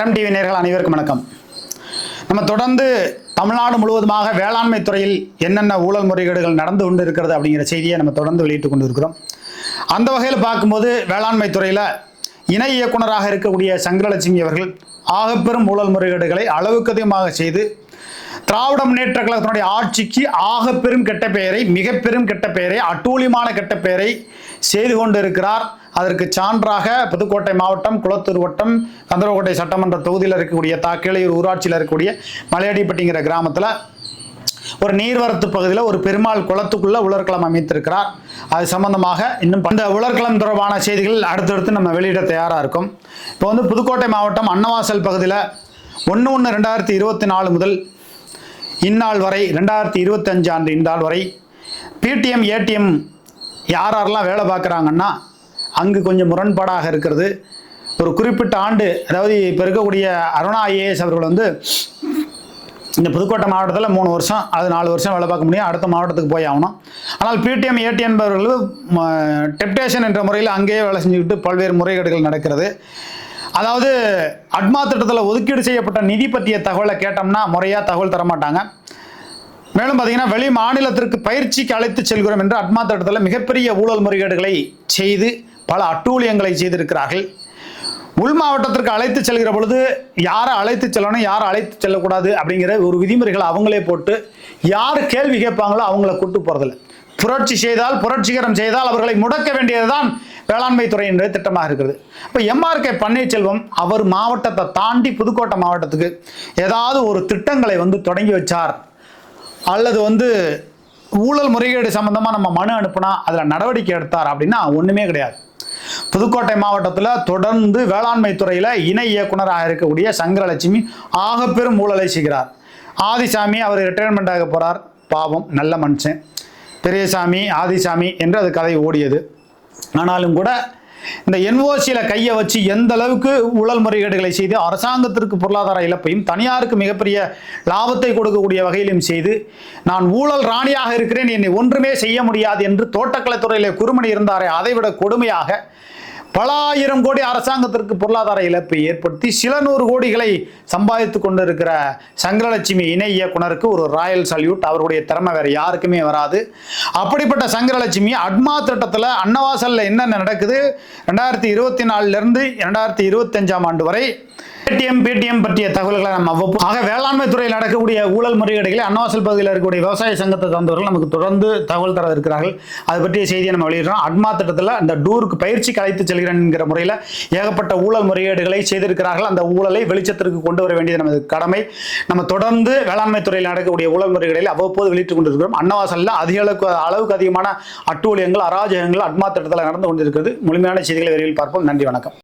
கரம் TV நேர்கள் அனைவருக்கும் வணக்கம். நம்ம தொடர்ந்து தமிழ்நாடு முழுவதுமாக வேளாண்மை துறையில் என்னென்ன ஊழல் முறைகேடுகள் நடந்து கொண்டு இருக்கிறது அப்படிங்கிற செய்தியை நம்ம தொடர்ந்து வெளியிட்டு கொண்டு இருக்கிறோம் அந்த வகையில் பார்க்கும்போது வேளாண்மை துறையில் இணை இயக்குனராக இருக்கக்கூடிய சங்கரலட்சுமி அவர்கள் ஆகப்பெரும் ஊழல் முறைகேடுகளை அளவுக்கு அதிகமாக செய்து திராவிட முன்னேற்ற கழகத்தினுடைய ஆட்சிக்கு ஆகப்பெரும் கெட்ட பெயரை மிக பெரும் கெட்ட பெயரை அட்டூழியமான கெட்ட பெயரை செய்து கொண்டிருக்கிறார். அதற்கு சான்றாக புதுக்கோட்டை மாவட்டம் குளத்தூர் வட்டம் கந்தரவக்கோட்டை சட்டமன்ற தொகுதியில் இருக்கக்கூடிய தாக்கிளையூர் ஊராட்சியில் இருக்கக்கூடிய மலையடிப்பட்டிங்கிற கிராமத்தில் ஒரு நீர்வரத்து பகுதியில் ஒரு பெருமாள் குளத்துக்குள்ள உலர்களம் அமைத்திருக்கிறார். அது சம்பந்தமாக இன்னும் அந்த உலர்களம் தொடர்பான செய்திகள் அடுத்தடுத்து நம்ம வெளியிட தயாராக இருக்கும். இப்போ வந்து புதுக்கோட்டை மாவட்டம் அன்னவாசல் பகுதியில் ஒன்று ஒன்று ரெண்டாயிரத்தி இருபத்தி நாலு முதல் இந்நாள் வரை ரெண்டாயிரத்தி இருபத்தஞ்சு ஆண்டு இந்நாள் வரை பிடிஎம் ஏடிஎம் யார் யாரெல்லாம் வேலை பார்க்குறாங்கன்னா அங்கு கொஞ்சம் முரண்பாடாக இருக்கிறது. ஒரு குறிப்பிட்ட ஆண்டு அதாவது இப்போ இருக்கக்கூடிய அருணா ஐஏஎஸ் அவர்கள் வந்து இந்த புதுக்கோட்டை மாவட்டத்தில் மூணு வருஷம் அது நாலு வருஷம் வேலை பார்க்க முடியும். அடுத்த மாவட்டத்துக்கு போய் ஆகணும். ஆனால் பிடிஎம் ஏடி என்பவர்கள் டெப்டேஷன் என்ற முறையில் அங்கேயே வேலை செஞ்சுக்கிட்டு பல்வேறு முறைகேடுகள் நடக்கிறது. அதாவது அட்மா திட்டத்தில் ஒதுக்கீடு செய்யப்பட்ட நிதி பற்றிய தகவலை கேட்டோம்னா முறையாக தகவல் தரமாட்டாங்க. மேலும் பார்த்தீங்கன்னா வெளி மாநிலத்திற்கு பயிற்சிக்கு அழைத்து செல்கிறோம் என்று அட்மா திட்டத்தில் மிகப்பெரிய ஊழல் முறைகேடுகளை செய்து பல அட்டூழியங்களை செய்திருக்கிறார்கள். உள் மாவட்டத்திற்கு அழைத்து செல்கிற பொழுது யாரை அழைத்து செல்லணும் யாரை அழைத்து செல்லக்கூடாது அப்படிங்கிற ஒரு விதிமுறைகளை அவங்களே போட்டு யார் கேள்வி கேட்பாங்களோ அவங்கள கூட்டு போகிறதில்ல புரட்சி செய்தால் புரட்சிகரம் செய்தால் அவர்களை முடக்க வேண்டியதுதான் வேளாண்மை துறை என்ற திட்டமாக இருக்கிறது. இப்போ எம்ஆர்கே பன்னீர்செல்வம் அவர் மாவட்டத்தை தாண்டி புதுக்கோட்டை மாவட்டத்துக்கு ஏதாவது ஒரு திட்டங்களை வந்து தொடங்கி வச்சார். அல்லது வந்து ஊழல் முறைகேடு சம்பந்தமாக நம்ம மனு அனுப்புனா அதில் நடவடிக்கை எடுத்தார் அப்படின்னா ஒன்றுமே கிடையாது. புதுக்கோட்டை மாவட்டத்தில் தொடர்ந்து வேளாண்மை துறையில் இணை இயக்குனராக இருக்கக்கூடிய சங்கரலட்சுமி ஆக பெரும் ஊழலை செய்கிறார். ஆதிசாமி அவர் ரிட்டையர்மெண்ட் ஆக போகிறார் பாவம் நல்ல மனுஷன். பெரியசாமி ஆதிசாமி என்று அது கதை ஓடியது. ஆனாலும் கூட இந்த என்ஓசியில் கையை வச்சு எந்த அளவுக்கு ஊழல் முறைகேடுகளை செய்து அரசாங்கத்திற்கு பொருளாதார இழப்பையும் தனியாருக்கு மிகப்பெரிய லாபத்தை கொடுக்கக்கூடிய வகையிலும் செய்து நான் ஊழல் ராணியாக இருக்கிறேன் என்னை ஒன்றுமே செய்ய முடியாது என்று தோட்டக்கலைத்துறையில் குறுமணி இருந்தாரே அதைவிட கொடுமையாக பல ஆயிரம் கோடி அரசாங்கத்திற்கு பொருளாதார இழப்பை ஏற்படுத்தி சில நூறு கோடிகளை சம்பாதித்து கொண்டிருக்கிற சங்கரலட்சுமி இணை இயக்குனருக்கு ஒரு ராயல் சல்யூட். அவருடைய திறமை வேற யாருக்குமே வராது. அப்படிப்பட்ட சங்கரலட்சுமி அட்மா திட்டத்தில் அன்னவாசலில் என்னென்ன நடக்குது? ரெண்டாயிரத்தி இருபத்தி நாலுலேருந்து ரெண்டாயிரத்தி இருபத்தஞ்சாம் ஆண்டு வரை ஏடிஎம் பிடிஎம் பற்றிய தகவல்களை நம்ம அவ்வப்போ ஆக வேளாண்மை துறையில் நடக்கக்கூடிய ஊழல் முறைகேடுகளை அன்னவாசல் பகுதியில் இருக்கக்கூடிய விவசாய சங்கத்தை சார்ந்தவர்கள் நமக்கு தொடர்ந்து தகவல் தர இருக்கிறார்கள். அது பற்றிய செய்தியை நம்ம வெளியிடுறோம். அட்மா திட்டத்தில் அந்த டூருக்கு பயிற்சி அழைத்து செல்கிறேன் என்கிற முறையில் ஏகப்பட்ட ஊழல் முறைகேடுகளை செய்திருக்கிறார்கள். அந்த ஊழலை வெளிச்சத்திற்கு கொண்டு வர வேண்டியது நமது கடமை. நம்ம தொடர்ந்து வேளாண்மை துறையில் நடக்கக்கூடிய ஊழல் முறைகேடுகளை அவ்வப்போது வெளியிட்டு கொண்டிருக்கிறோம். அன்னவாசலில் அதிக அளவுக்கு அளவுக்கு அதிகமான அட்டூழியங்கள் அராஜகங்கள் அட்மா திட்டத்தில் நடந்து கொண்டிருக்கிறது. முழுமையான செய்திகளை விரைவில் பார்ப்போம். நன்றி வணக்கம்.